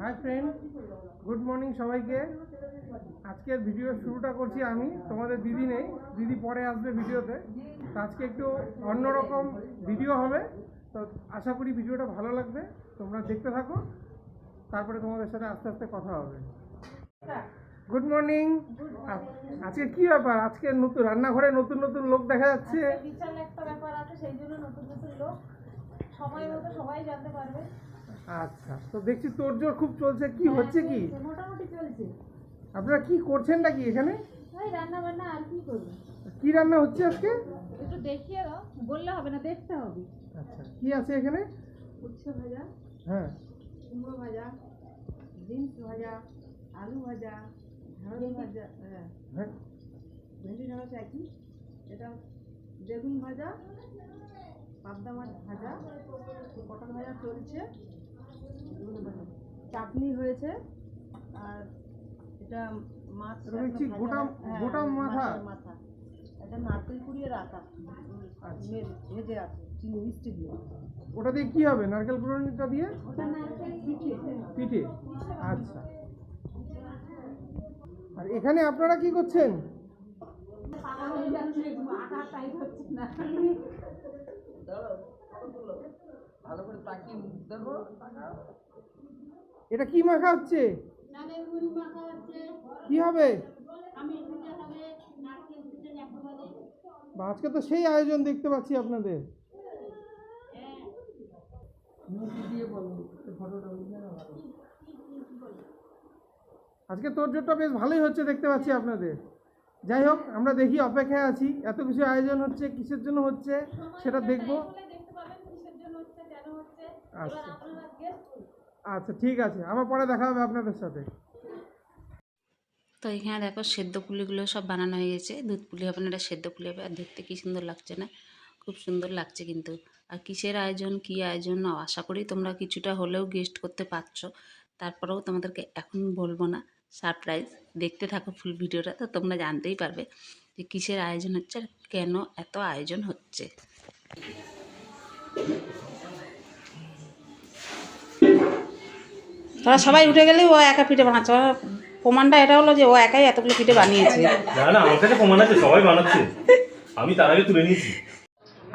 Hi friend good morning সবাইকে। আজকের video শুরুটা করছি আমি। তোমাদের দিদি নেই। দিদি পরে আসবে ভিডিওতে তো আজকে একটু অন্যরকম ভিডিও হবে। তো আশা করি ভিডিওটা ভালো লাগবে। তোমরা দেখতে থাকো। তারপরে তোমাদের সাথে আস্তে আস্তে কথা হবে। গুড মর্নিং আজকে কি ব্যাপার? আজকে নতুন রান্নাঘরে নতুন নতুন লোক দেখা যাচ্ছে। সবাই জানতে আচ্ছা তো দেখছি তোড়জোড় খুব চলছে। কি হচ্ছে কি? মোটামুটি চলছে। আপনারা কি করছেনটা কি এখানে? ওই রান্না বান্না আর কি করবে? কি রান্না হচ্ছে আজকে? একটু দেখিয়ে দাও বললে হবে না দেখতে হবে। আচ্ছা কি আছে এখানে? উচ্ছে ভাজা হ্যাঁ। কুমড়ো ভাজা বিনস ভাজা আলু ভাজা ঢেঁড়স ভাজা হ্যাঁ। হ্যাঁ। ভেন্ডি ঢেঁড়স একই। এটা বেগুন ভাজা পাবদা মাছ ভাজা পটল ভাজা চলছে। চাটনি হয়েছে আর এটা মাছ একটা গোটা- হ্যাঁ, গোটা মাথা। মাথা। এটা নারকেল কুড়িয়ে রাখা। ভেজে রাখা। চিনি মিষ্টি দিয়ে। ওটা দিয়ে কি হবে? নারকেল পুরনিটা দিয়ে? ওটা নারকেল পিঠে। পিঠে? আচ্ছা। আর এখানে আপনারা কি করছেন? আটা টাইট হচ্ছে না। এটা কি মাখা হচ্ছে? নারকেল গুড়ি মাখা হচ্ছে। কি হবে? আজকে তো সেই আয়োজন দেখতে পাচ্ছি আপনাদের। আজকে তোর তোরজোরটা বেশ ভালোই হচ্ছে দেখতে পাচ্ছি আপনাদের। যাই হোক আমরা দেখি অপেক্ষায় আছি। এত কিছু আয়োজন হচ্ছে কিসের জন্য হচ্ছে সেটা দেখব দেখতে পাবেন কিসের জন্য হচ্ছে কেন হচ্ছে আচ্ছা। আচ্ছা ঠিক আছে। আবার পরে দেখা হবে আপনাদের সাথে। তো এখানে দেখো সেদ্ধ পুলিগুলো সব বানানো হয়ে গেছে। দুধ পুলি হবে না, এটা সেদ্ধ পুলি হবে। আর দেখতে কি সুন্দর লাগছে না? খুব সুন্দর লাগছে কিন্তু। আর কিসের আয়োজন, কি আয়োজন আশা করি তোমরা কিছুটা হলেও গেস্ট করতে পারছ। তারপরেও তোমাদেরকে এখন বলব না। সারপ্রাইজ দেখতে থাকো ফুল ভিডিওটা তো তোমরা জানতেই পারবে যে কিসের আয়োজন হচ্ছে আর কেন এত আয়োজন হচ্ছে। তোরা সবাই উঠে গেলে ও একা পিঠে বানাচ্ছে। প্রমাণটা এটা হলো যে ও একাই এতগুলো পিঠে বানিয়েছে। না না আমার কাছে প্রমাণ আছে সবাই বানাচ্ছে। আমি তার আগে তুলে নিয়েছি।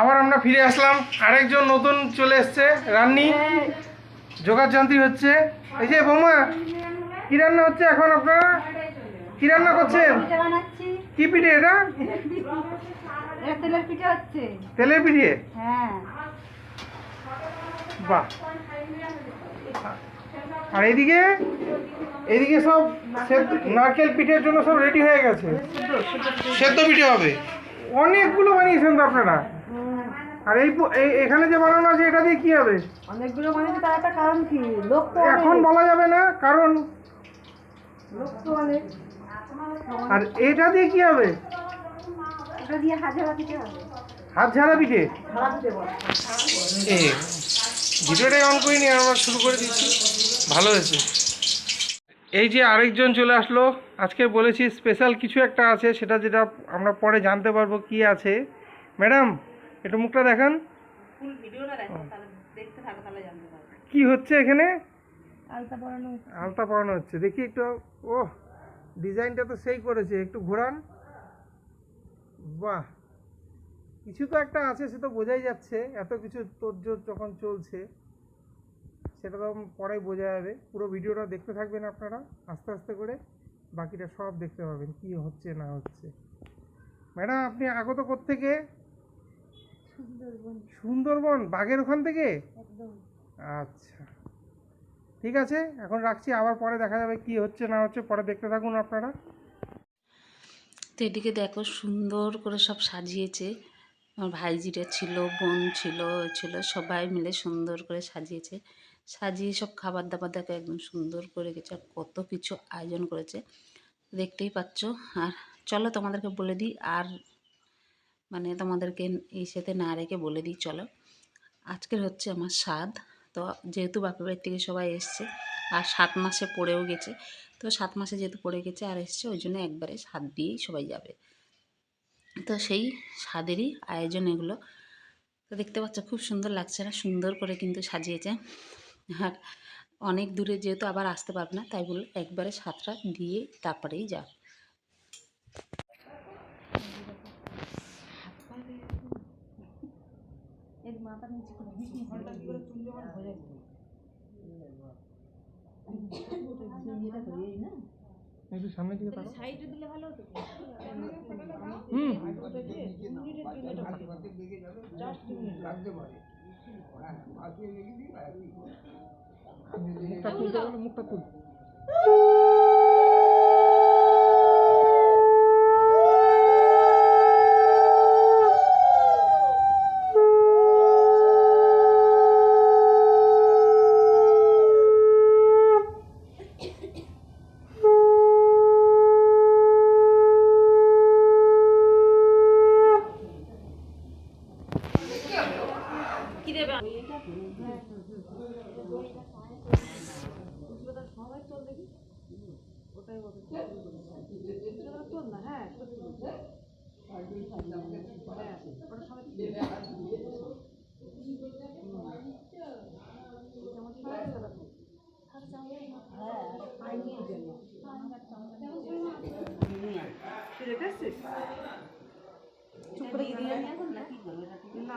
আবার আমরা ফিরে আসলাম। আরেকজন নতুন চলে এসছে রান্নি জোগাড় যন্ত্রী হচ্ছে। এই যে বৌমা কি রান্না হচ্ছে এখন আপনারা? কি রান্না করছেন? কি পিঠে এটা? এটা তেলের পিঠে হচ্ছে। তেলের পিঠে? হ্যাঁ। বাহ। আর এইদিকে এইদিকে সব সেদ্ধ- নারকেল পিঠের জন্য সব রেডি হয়ে গেছে। সেদ্ধ পিঠে হবে? অনেকগুলো বানিয়েছেন তো আপনারা? আর এই এখানে যে বানানো আছে এটা দিয়ে কি হবে? অনেকগুলো বানিয়েছি তার একটা কারণ কি? লোক তো এখন বলা যাবে না কারণ লোক তো অনেক। আর এটা দিয়ে কি হবে? এটা দিয়ে হাজারা পিঠে হবে। হাত ঝাড়া পিঠে? ভিডিওটাই অন করিনি আমরা শুরু করে দিচ্ছি। ভালো হয়েছে। এই যে আরেকজন চলে আসলো আজকে বলেছি স্পেশাল কিছু একটা আছে সেটা যেটা আমরা পরে জানতে পারব কি আছে। ম্যাডাম একটু মুখটা দেখান। কি হচ্ছে এখানে? আলতা পরানো আলতা পরানো হচ্ছে। দেখি একটু ও ডিজাইনটা তো সেই করেছে। একটু ঘোরান। বাহ কিছু তো একটা আছে সে তো বোঝাই যাচ্ছে। এত কিছু তোরজোর যখন চলছে। সেটা তো পরেই বোঝা যাবে। পুরো ভিডিওটা দেখতে থাকবেন আপনারা আস্তে আস্তে করে। বাকিটা সব দেখতে পাবেন কি হচ্ছে না হচ্ছে। ম্যাডাম আপনি আগত থেকে সুন্দরবন। সুন্দরবন বাঘের ওখান থেকে? আচ্ছা। ঠিক আছে এখন রাখছি আবার পরে দেখা যাবে কি হচ্ছে না হচ্ছে পরে দেখতে থাকুন আপনারা। তো এদিকে দেখো সুন্দর করে সব সাজিয়েছে। আমার ভাইজিরা ছিল বোন ছিল ছিল সবাই মিলে সুন্দর করে সাজিয়েছে। সাজিয়ে সব খাবার দাবার দেখো একদম সুন্দর করে গেছে আর কত কিছু আয়োজন করেছে। দেখতেই পাচ্ছ। আর চলো তোমাদেরকে বলে দিই, আর মানে তোমাদেরকে এই সাথে না রেখে বলে দিই, চলো। আজকের হচ্ছে আমার স্বাদ। তো যেহেতু বাপের বাড়ির থেকে সবাই এসছে, আর সাত মাসে পড়েও গেছে, তো সাত মাসে যেহেতু পড়ে গেছে আর এসছে, ওই জন্য একবারে স্বাদ দিয়েই সবাই যাবে। তো সেই স্বাদেরই আয়োজন এগুলো। তো দেখতে পাচ্ছ, খুব সুন্দর লাগছে না? সুন্দর করে কিন্তু সাজিয়েছে। আর অনেক দূরে যেহেতু আবার আসতে পারবে না তাই বলল একবারে সাতটা দিয়ে তারপরেই যা একটু দিকে তাকাও। সাইডে দিলে ভালো হতো। হুম। বলো Muktatul, muktatul.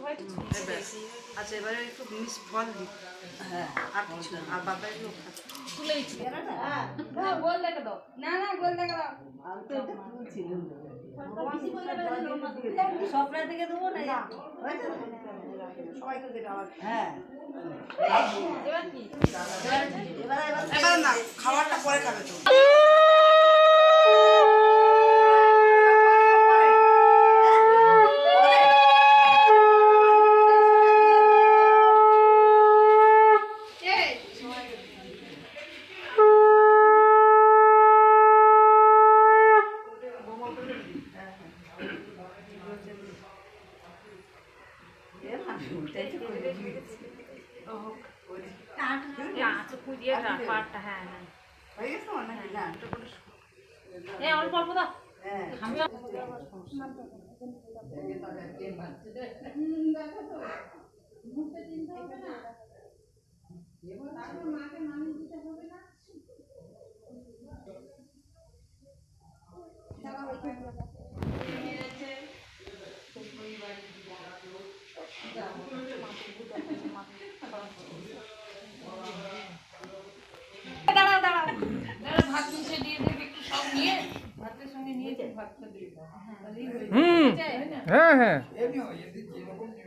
সবাই আচ্ছা এবারে একটু মিস ফল হ্যাঁ আর কিছু না। আর বাবা এগুলো তুলে দিচ্ছি হ্যাঁ গোল দেখে দাও। না না গোল দেখা দাও। আমি তো এটা তুলছিলাম সবটা থেকে দেবো না? সবাইকে দেবে হ্যাঁ। এবার কি? এবার না খাবারটা পরে খাবে তো। কুদিয়ে পাটটা হ্যাঁ হ্যাঁ। হয়ে গেছে অনেক না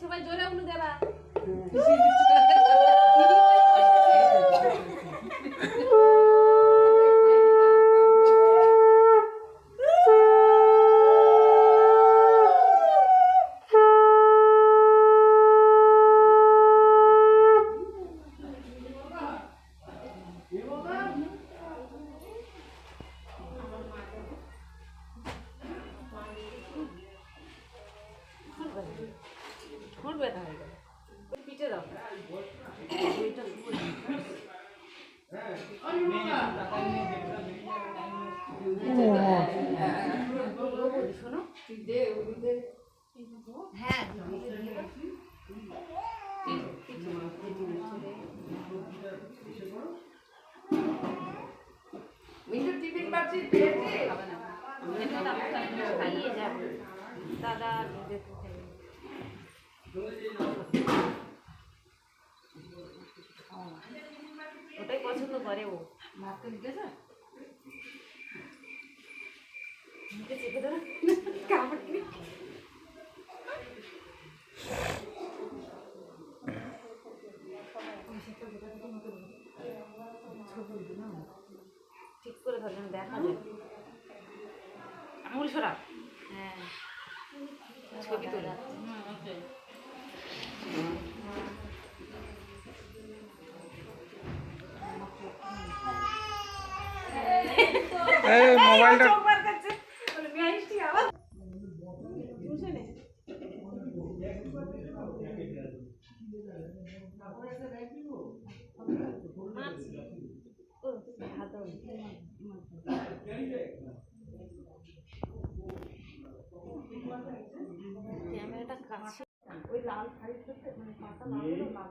সবাই জোরে উনু দেবা। খাইয়ে যাবে দাদা ওটাই পছন্দ করে ও। ভাত তো দিতেছে মুখে চেপে ঠিক করে ধরলেন দেখা যায় আঙুল সরা হ্যাঁ। ছবি তোলা। এই মোবাইলটা ক্যামেরাটা কাছে ওই লাল শাড়ি পরতে মানে পাতা লাল লাল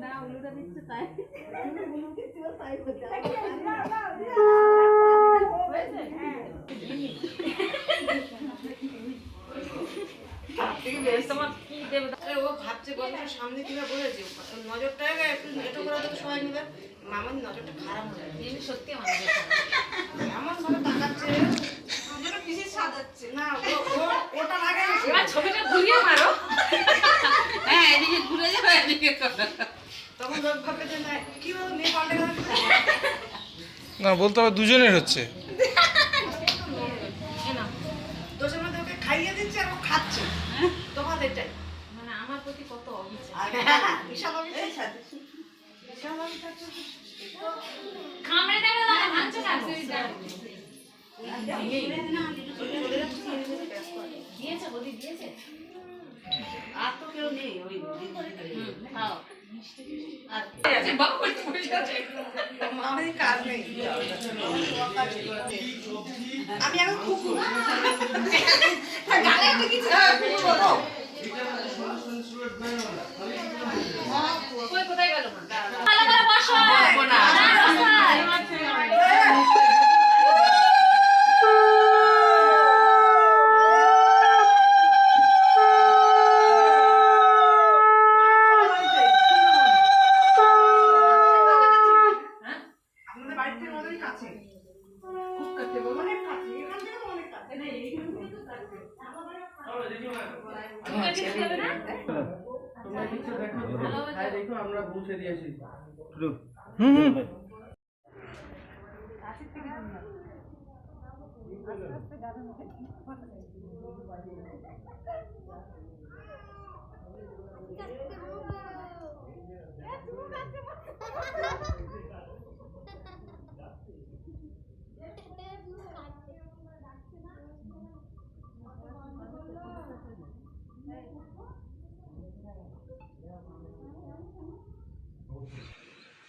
না উলুটা দিচ্ছে তাই। তাই হচ্ছে হয়েছে হ্যাঁ আরে ও ভাবছে সামনে বলেছে নজরটা একটু এটো করে তো সবাই মিলে মামার নজরটা খারাপ হয়ে গেছে সত্যি আমার এমন ভাবে তাকাচ্ছে। সাজাচ্ছে? না ওটা লাগে ছবিটা ঘুরিয়ে মারো। হ্যাঁ এদিকে ঘুরে যাবে এদিকে তখন যে না কি হলো মেয়ে না বলতে হবে দুজনের হচ্ছে। আর তো কেউ নেই ওই আমি এখন কুকুর গালে কিছু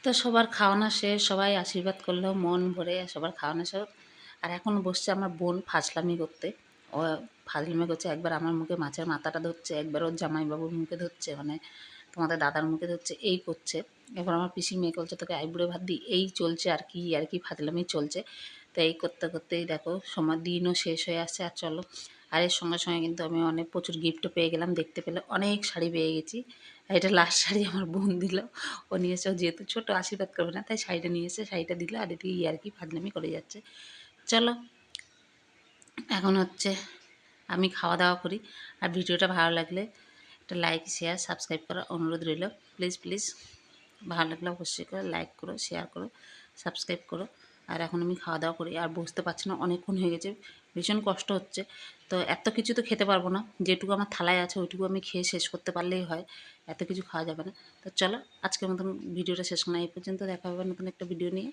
তো সবার খাওয়ানো শেষ সবাই আশীর্বাদ করল মন ভরে সবার খাওয়ানো শেষ। আর এখন বসছে আমার বোন ফাজলামি করতে। ও ফাজলামি করছে, একবার আমার মুখে মাছের মাথাটা ধরছে, একবার ওর জামাইবাবুর মুখে ধরছে মানে তোমাদের দাদার মুখে ধরছে, এই করছে। এবার আমার পিসির মেয়ে বলছে, তোকে আইবুড়ো ভাত দিই। এই চলছে আর কি আর কি ফাজলামি চলছে। তো এই করতে করতেই দেখো, সময় দিনও শেষ হয়ে আসছে, আর চলো। আর এর সঙ্গে সঙ্গে কিন্তু আমি অনেক প্রচুর গিফটও পেয়ে গেলাম, দেখতে পেলে অনেক শাড়ি পেয়ে গেছি। আর এটা লাস্ট শাড়ি আমার বোন দিল, ও নিয়ে এসে যেহেতু ছোটো, আশীর্বাদ করবে না, তাই শাড়িটা নিয়ে এসে, শাড়িটা দিল, আর এদিকে ইয়ার কি ফাজলামি করে যাচ্ছে। চলো। এখন হচ্ছে আমি খাওয়া দাওয়া করি। আর ভিডিওটা ভালো লাগলে একটা লাইক শেয়ার সাবস্ক্রাইব করার অনুরোধ রইল। প্লিজ প্লিজ ভালো লাগলে অবশ্যই করে লাইক করো শেয়ার করো সাবস্ক্রাইব করো। আর এখন আমি খাওয়া দাওয়া করি। আর বসতে পারছি না অনেকক্ষণ হয়ে গেছে, ভীষণ কষ্ট হচ্ছে। তো এত কিছু তো খেতে পারব না। যেটুকু আমার থালায় আছে ওইটুকু আমি খেয়ে শেষ করতে পারলেই হয়। এত কিছু খাওয়া যাবে না। তো চলো আজকের মতন ভিডিওটা শেষ না এই পর্যন্ত দেখা হবে নতুন একটা ভিডিও নিয়ে।